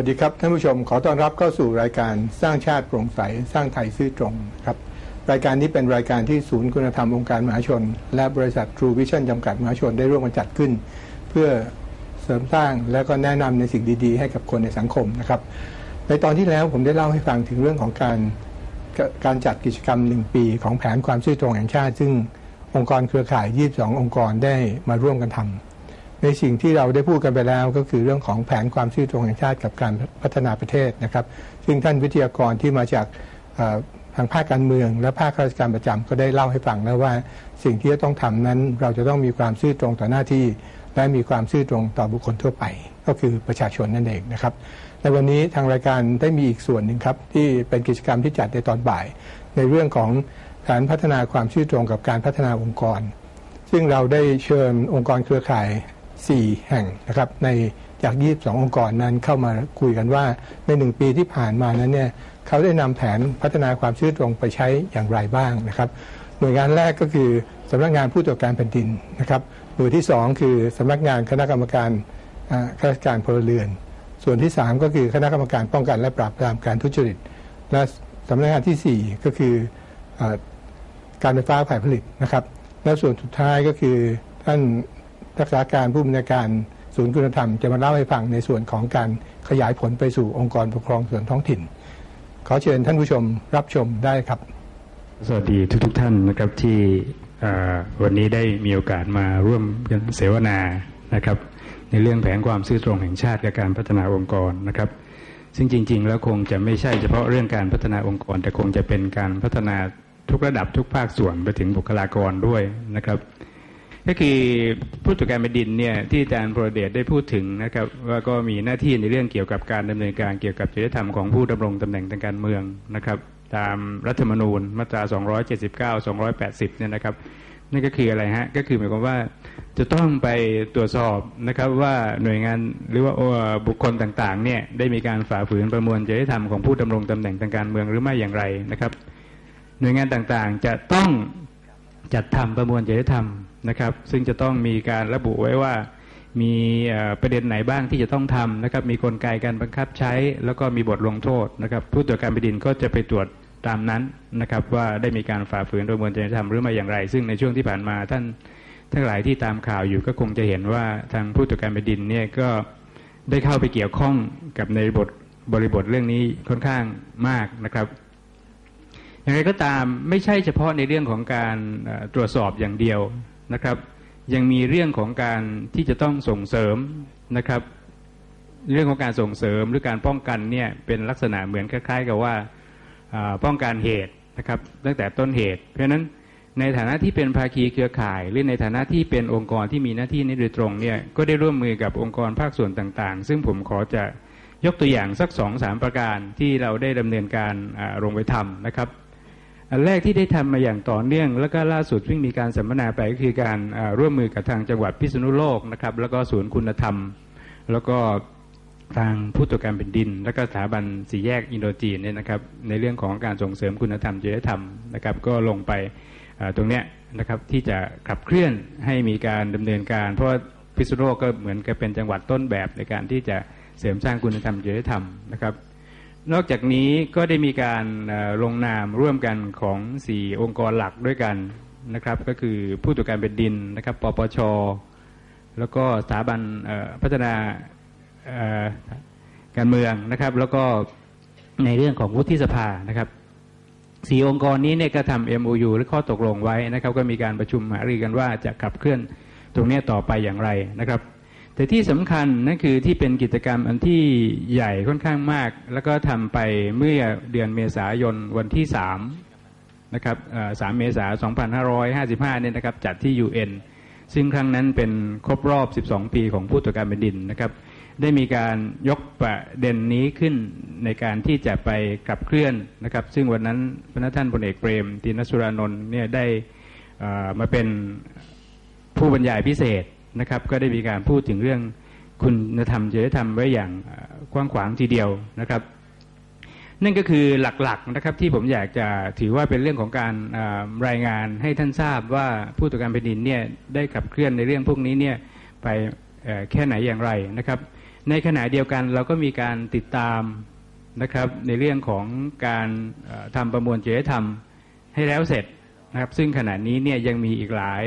สวัสดีครับท่านผู้ชมขอต้อนรับเข้าสู่รายการสร้างชาติโปร่งใส สร้างไทยซื่อตรงครับรายการนี้เป็นรายการที่ศูนย์คุณธรรมองค์การมหาชน และบริษัท True Vision จำกัดมหาชนได้ร่วมกันจัดขึ้น เพื่อเสริมสร้างและก็แนะนำในสิ่งดีๆ ให้กับคนในสังคมนะครับในตอนที่แล้วผมได้เล่าให้ฟังถึงเรื่องของการการจัดกิจกรรม 1 ปีของแผนความซื่อตรงแห่งชาติ ซึ่งองค์กรเครือข่าย 22 องค์กรได้มาร่วมกันทำ ในสิ่งที่เราได้พูดกันไปแล้วก็คือเรื่องของแผนความซื่อตรงแห่งชาติกับการพัฒนาประเทศนะครับ ซึ่งท่านวิทยากรที่มาจากทางภาคการเมือง และภาคราชการประจำก็ได้เล่าให้ฟังแล้วว่า สิ่งที่จะต้องทำนั้นเราจะต้องมีความซื่อตรงต่อหน้าที่ และมีความซื่อตรงต่อบุคคลทั่วไป ก็คือประชาชนนั่นเองนะครับในวันนี้ทางรายการได้มีอีกส่วนหนึ่งครับที่เป็นกิจกรรมที่จัดในตอนบ่าย ในเรื่องของการพัฒนาความชื่อตรงกับการพัฒนาองค์กร ซึ่งเราได้เชิญองค์กรเครือข่าย 4 แห่งนะครับในจาก 22 องค์กรนั้นเข้ามาคุยกันว่าในหนึ่งปีที่ผ่านมานั้นเนี่ยเขาได้นำแผนพัฒนาความชื่อตรงไปใช้อย่างไรบ้างนะครับ หน่วยงานแรกก็คือสำนักงานผู้ตรวจการแผ่นดินนะครับหน่วยที่ 2 คือสำนักงานคณะกรรมการข้าราชการพลเรือน ส่วนที่ 3 ก็คือคณะกรรมการป้องกันและปราบปรามการทุจริต และสำนักงานทีสี่4 ก็คือเออการไฟฟ้าฝ่ายผลิตนะครับ และส่วนสุดท้ายก็คือท่าน รักษาการผู้บริการศูนย์คุณธรรมจะมาเล่าให้ฟังในส่วนของการขยายผลไปสู่องค์กรปกครองส่วนท้องถิ่น ขอเชิญท่านผู้ชมรับชมได้ครับ สวัสดีทุกทท่านนะครับที่วันนี้ได้มีโอกาสมาร่วมเสวนานะครับ ในเรื่องแผนความซื่อตรงแห่งชาติกับการพัฒนาองค์กรนะครับ ซึ่งจริง ๆ แล้วคงจะไม่ใช่เฉพาะเรื่องการพัฒนาองค์กร แต่คงจะเป็นการพัฒนาทุกระดับทุกภาคส่วนไปถึงบุคลากรด้วยนะครับ ก็คือผู้ตรวจการแผ่นดินเนี่ยที่อาจารย์พรเดชได้พูดถึงนะครับว่าก็มีหน้าที่ในเรื่องเกี่ยวกับการดำเนินการเกี่ยวกับจริยธรรมของผู้ดำรงตำแหน่งทางการเมืองนะครับ ตามรัฐธรรมนูญมาตรา 279 280 เนี่ยนะครับนั่นก็คืออะไรฮะก็คือหมายความว่าจะต้องไปตรวจสอบนะครับว่าหน่วยงานหรือว่าบุคคลต่างๆเนี่ยได้มีการฝ่าฝืนประมวลจริยธรรมของผู้ดำรงตำแหน่งทางการเมืองหรือไม่อย่างไรนะครับ หน่วยงานต่างๆจะต้องจัดทำประมวลจริยธรรม นะครับ ซึ่งจะต้องมีการระบุไว้ว่ามีประเด็นไหนบ้างที่จะต้องทำนะครับ มีกลไกการบังคับใช้ แล้วก็มีบทลงโทษนะครับ ผู้ตรวจการแผ่นดินก็จะไปตรวจตามนั้นนะครับ ว่าได้มีการฝ่าฝืนประมวลจริยธรรมหรือไม่อย่างไร ซึ่งในช่วงที่ผ่านมาท่านทั้งหลายที่ตามข่าวอยู่ก็คงจะเห็นว่าทางผู้ตรวจการแผ่นดินเนี่ยก็ได้เข้าไปเกี่ยวข้องกับในบทบริบทเรื่องนี้ค่อนข้างมากนะครับอย่างไรก็ตามไม่ใช่เฉพาะในเรื่องของการตรวจสอบอย่างเดียว นะครับ ยังมีเรื่องของการที่จะต้องส่งเสริมนะครับ เรื่องของการส่งเสริมหรือการป้องกันเนี่ยเป็นลักษณะเหมือนคล้าย ๆ กับว่าป้องกันเหตุนะครับ ตั้งแต่ต้นเหตุ เพราะฉะนั้นในฐานะที่เป็นภาคีเครือข่าย หรือในฐานะที่เป็นองค์กรที่มีหน้าที่นี้โดยตรงเนี่ยก็ได้ร่วมมือกับองค์กรภาคส่วนต่างๆ ซึ่งผมขอจะยกตัวอย่างสักสองสามประการที่เราได้ดำเนินการลงไปทำนะครับ อันแรกที่ได้ทำมาอย่างต่อเนื่อง แล้วก็ล่าสุดเพิ่งมีการสัมมนาไปก็คือการร่วมมือกับทางจังหวัดพิษณุโลกนะครับ แล้วก็ศูนย์คุณธรรม แล้วก็ทางผู้ตรวจการแผ่นดิน แล้วก็สถาบันสีแยกอินโดจีนเนี่ยนะครับในเรื่องของการส่งเสริมคุณธรรมจริยธรรมนะครับ ก็ลงไปตรงเนี้ยนะครับที่จะขับเคลื่อนให้มีการดำเนินการ เพราะาพิษณุโลกก็เหมือนกับเป็นจังหวัดต้นแบบในการที่จะเสริมสร้างคุณธรรมจริยธรรมนะครับ นอกจากนี้ก็ได้มีการลงนามร่วมกันของ 4 องค์กรหลักด้วยกันนะครับ ก็คือผู้ตรวจการแผ่นดินนะครับ ปปช แล้วก็สถาบันพัฒนาการเมืองนะครับ แล้วก็ในเรื่องของวุฒิสภานะครับสี่องค์กรนี้เนี่ยก็ทำ MOU หรือข้อตกลงไว้นะครับ ก็มีการประชุมหารือกันว่าจะขับเคลื่อนตรงนี้ต่อไปอย่างไรนะครับ แต่ที่สำคัญนั่นคือที่เป็นกิจกรรมอันที่ใหญ่ค่อนข้างมาก แล้วก็ทำไปเมื่อเดือนเมษายนวันที่3นะครับเอ่อ3เมษายน2555เนี่ยนะครับจัดที่ UN ซึ่งครั้งนั้นเป็นครบรอบ 12 ปีของผู้ตรวจการแผ่นดินนะครับได้มีการยกประเด็นนี้ขึ้นในการที่จะไปขับเคลื่อนนะครับ ซึ่งวันนั้นพระท่านพลเอกเปรมตินสุรานนท์เนี่ยได้มาเป็นผู้บรรยายพิเศษ นะครับก็ได้มีการพูดถึงเรื่องคุณธรรมจริยธรรมไว้อย่างกว้างขวางทีเดียวนะครับ นั่นก็คือหลักๆนะครับที่ผมอยากจะถือว่าเป็นเรื่องของการรายงานให้ท่านทราบว่าผู้ตรวจการแผ่นดินเนี่ยได้ขับเคลื่อนในเรื่องพวกนี้เนี่ยไปแค่ไหนอย่างไรนะครับ ในขณะเดียวกันเราก็มีการติดตามนะครับในเรื่องของการเอ่อทำประมวลจริยธรรมให้แล้วเสร็จ นะครับซึ่งขณะนี้เนี่ยยังมีอีกหลาย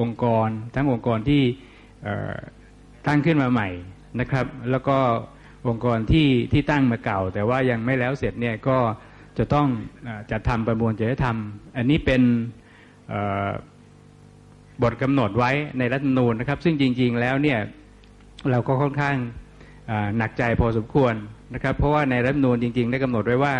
องค์กร ทั้งองค์กรที่ตั้งขึ้นมาใหม่นะครับ แล้วก็องค์กรที่ที่ตั้งมาเก่า แต่ว่ายังไม่แล้วเสร็จเนี่ยก็จะต้องจัดทำประมวลจริยธรรม อันนี้เป็นบทกำหนดไว้ในรัฐธรรมนูญนะครับ ซึ่งจริง ๆแล้วเนี่ยเราก็ค่อนข้างหนักใจพอสมควรนะครับ เพราะว่าในรัฐธรรมนูญจริงๆ ได้กำหนดไว้ว่า